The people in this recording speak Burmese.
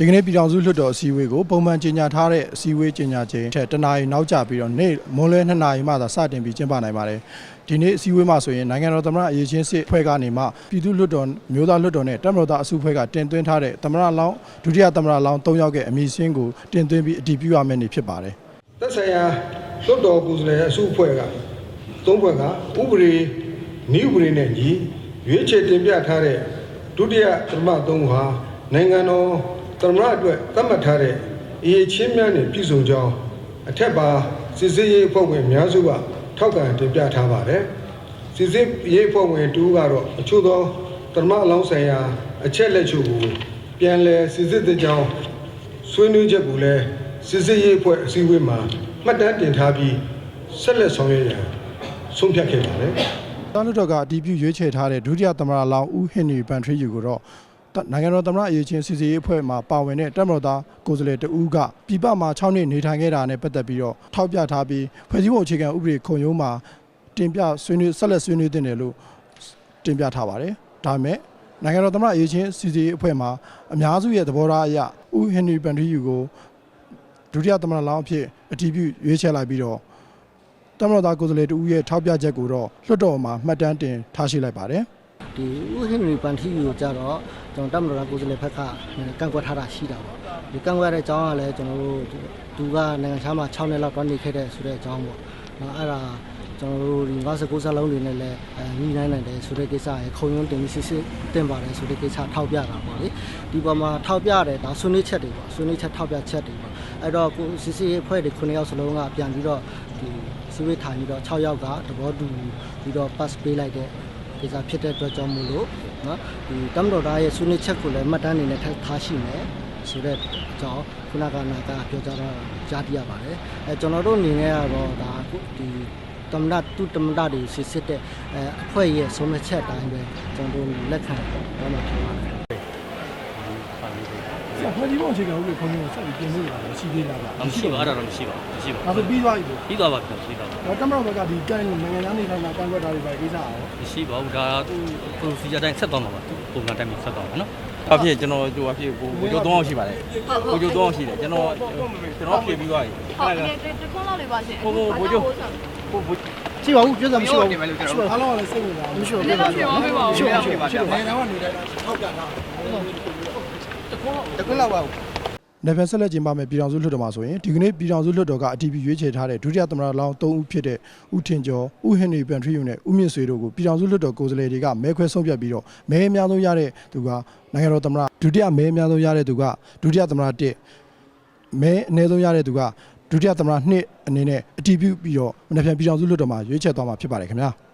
ဒီကနေ့ပြည်ထောင်စုလွှတ်တော်အစည်းအဝေးကိုပုံမှန်ကြေညာထားတဲ့အစည်းအဝေးကြေညာချိန်ထက်တနာရီနောက်ကျပြီးတော့နေ့မွန်းလွဲ2နာရီမှသာစတင်ပြီးကျင်းပနိုင်ပါတယ်ဒီနေ့အစည်းအဝေးမှာဆိုရင်နိုင်ငံတော်သမ္မတအရေးချင်းစစ်ဖွဲ့ကနေမှပြည်သူ့လွှတ်တော်မျိုးသားလွှတ်တော်နဲ့တပ်မတော်သားအစုဖွဲ့ကတင်သွင်းထားတဲ့သမ္မတလောင်းဒုတိယသမ္မတလောင်း၃ယောက်ရဲ့အမည်စင်းကိုတင်သွင်းပြီးအတည်ပြုရမယ့်နေ့ဖြစ်ပါတယ်သက်ဆိုင်ရာလွတ်တော်ကိုယ်စားလှယ်အစုအဖွဲ့ကသုံးဖွဲ့ကဥပဒေနည်းဥပဒေနဲ့ညီရွေးချယ်တင်ပြထားတဲ့ဒုတိယသမ္မတသုံးဟာနိုင်ငံတော် သမ္မတအတွက်သတ်မှတ်ထားတဲ့အရေးချင်းများနဲ့ပြည်စုံကြောင်းအထက်ပါစစ်စစ်ရေးအဖွဲ့ဝင်အများစုကထောက်ခံတင်ပြထားပါတယ်စစ်စစ်ရေးအဖွဲ့ဝင်တူကတော့အချို့သောသမ္မတအလောင်းဆိုင်ရာအချက်လက်ချို့ကိုပြန်လည်စစ်စစ်တဲ့ကြောင်းဆွေးနွေးချက်ကိုလည်းစစ်စစ်ရေးအဖွဲ့အစည်းအဝေးမှာမှတ်တမ်းတင်ထားပြီးဆက်လက်ဆောင်ရွက်ရန်ဆုံးဖြတ်ခဲ့ပါတယ်။တောင်လွှတ်တော်ကအတည်ပြုရွေးချယ်ထားတဲ့ဒုတိယသမ္မတလောင်းဦးဟင်နီဘန်ထရီယူကိုတော့တ နိုင်ငံတော်သမ္မတအရေးချင်းစီစီရေးအဖွဲ့မှာပါဝင်တဲ့တပ်မတော်သားကိုယ်စားလှယ်တဦးကပြည်ပမှာ6နှစ်နေထိုင်ခဲ့တာနဲ့ပတ်သက်ပြီးတော့ထောက်ပြထားပြီးဖွဲ့စည်းပုံအခြေခံဥပဒေခုံရုံးမှာတင်ပြဆွေးနွေးဆက်လက်ဆွေးနွေးတင်တယ်လို့တင်ပြထားပါတယ်။ဒါပေမဲ့နိုင်ငံတော်သမ္မတအရေးချင်းစီစီရေးအဖွဲ့မှာအများစုရဲ့သဘောထားအရဦးဟင်နီဘန်ထရီယူကိုဒုတိယသမ္မတလောင်းအဖြစ်အတည်ပြုရွေးချယ်လိုက်ပြီးတော့တမတော်သားကိုယ်စားလှယ်တူရဲ့ထောက်ပြချက်ကိုတော့လွှတ်တော်မှာမှတ်တမ်းတင်ထားရှိလိုက်ပါတယ် ဒီဥဟင်ရီပန်တီကိုကြတော့ကျွန်တော်တမတော်ကကိုယ်စားလှယ်ဘက်ကကန့်ကွက်ထားတာရှိတာပေါ့ဒီကန့်ကွက်တဲ့အကြောင်းကလည်းကျွန်တော်တို့သူကနိုင်ငံခြားမှာ6နှစ်လောက်တော့နေခဲ့တဲ့ဆိုတဲ့အကြောင်းပေါ့နော်အဲ့ဒါကျွန်တော်တို့ဒီ59စလုံးတွေနဲ့လည်းအဲညီနိုင်နိုင်တယ်ဆိုတဲ့ကိစ္စရယ်ခုံရုံးတင်ပြီးစစ်စစ်တင်ပါတယ်ဆိုတဲ့ကိစ္စထောက်ပြတာပေါ့လေဒီပေါ်မှာထောက်ပြတယ်ဒါဆွေးနွေးချက်တွေပေါ့ဆွေးနွေးချက်ထောက်ပြချက်တွေပေါ့အဲ့တော့ကိုစစ်စစ်ရဲ့အဖွဲ့တွေ9ယောက်စလုံးကပြန်ပြီးတော့ဒီစီဝေးထိုင်ပြီးတော့6ယောက်ကသဘောတူပြီးတော့ pass ပေးလိုက်တဲ့ ကိစ္စဖြစ်တဲ့အတွက်ကြောင့်မို့လို့နော်ဒီတမတော်သားရဲ့ဆွေးနွေးချက်ကိုလည်းမှတ်တမ်းအနေနဲ့ထားရှိမယ်ဆိုတဲ့အကြောင်းခုနကနာကပြောကြတာကြားသိရပါတယ်အဲကျွန်တော်တို့အနေနဲ့ကတော့ဒါအခုဒီတမနာတူတမနာတွေစစ်စစ်တဲ့အဲအဖွဲ့ရဲ့ဆုံးဖြတ်ချက်အတိုင်းပဲကျွန်တော်တို့လက်ခံတော့မှာဖြစ်ပါတယ်။ ဖွဲ့စည်းပုံအခြေခံဥပဒေခုံရုံးဆက်ပြီးပြင်လို့ရတယ်ရှိသေးလားဗျ။မရှိပါအဲ့ဒါတော့မရှိပါဘူးမရှိပါဒါဆိုပြီးသွားပြီလို့ပြီးသွားပါပြီပြီးသွားပါ။တော့တမတော်ဘက်ကဒီကန့်နိုင်ငံသားနေထိုင်တာကန့်ကွက်တာတွေပဲကိစ္စအောင်မရှိပါဘူးဒါသူ procedure တိုင်းဆက်သွားမှာပါပုံမှန်တိုင်းဆက်သွားမှာနော်အဖြစ်ကျွန်တော်ဟိုအဖြစ်ကိုကိုကျိုး3အောင်ရှိပါတယ်ကိုကျိုး3အောင်ရှိတယ်ကျွန်တော်ကျွန်တော်ဖြစ်ပြီးသွားပြီဟုတ်ကဲ့တခွန်းလောက်လေးပါရှင်ဟိုဟိုဘိုးကျိုးဟိုဘိုးရှိပါဘူးပြောစရာမရှိပါဘူး။အားလုံးကလည်းစိတ်ဝင်စားမရှိပါဘူးဒီမှာပြောပေးပါဦး။ရှိပါဘူးရှိပါဘူး။နိုင်ငံတော်ကနေတိုင်းထောက်ပြတာ တခွန်းလောက်ပါနေဗန်ဆက်လက်ကျင်းပမယ်ပြည်ထောင်စုလွှတ်တော်မှာဆိုရင်ဒီကနေ့ပြည်ထောင်စုလွှတ်တော်ကအတည်ပြုရွေးချယ်ထားတဲ့ဒုတိယသမ္မတလောင်း၃ဦးဖြစ်တဲ့ဦးထင်ကျော်ဦးဟင်နီပန်ထရီယူနဲ့ဦးမြင့်ဆွေတို့ကိုပြည်ထောင်စုလွှတ်တော်ကိုယ်စားလှယ်တွေကမဲခွဲဆုံးဖြတ်ပြီးတော့မဲအများဆုံးရတဲ့သူကနိုင်ငံတော်သမ္မတဒုတိယမဲအများဆုံးရတဲ့သူကဒုတိယသမ္မတတစ်မဲအနည်းဆုံးရတဲ့သူကဒုတိယသမ္မတနှစ်အနေနဲ့အတည်ပြုပြီးတော့မနေ့ပြန်ပြည်ထောင်စုလွှတ်တော်မှာရွေးချယ်သွားမှာဖြစ်ပါတယ်ခင်ဗျာ။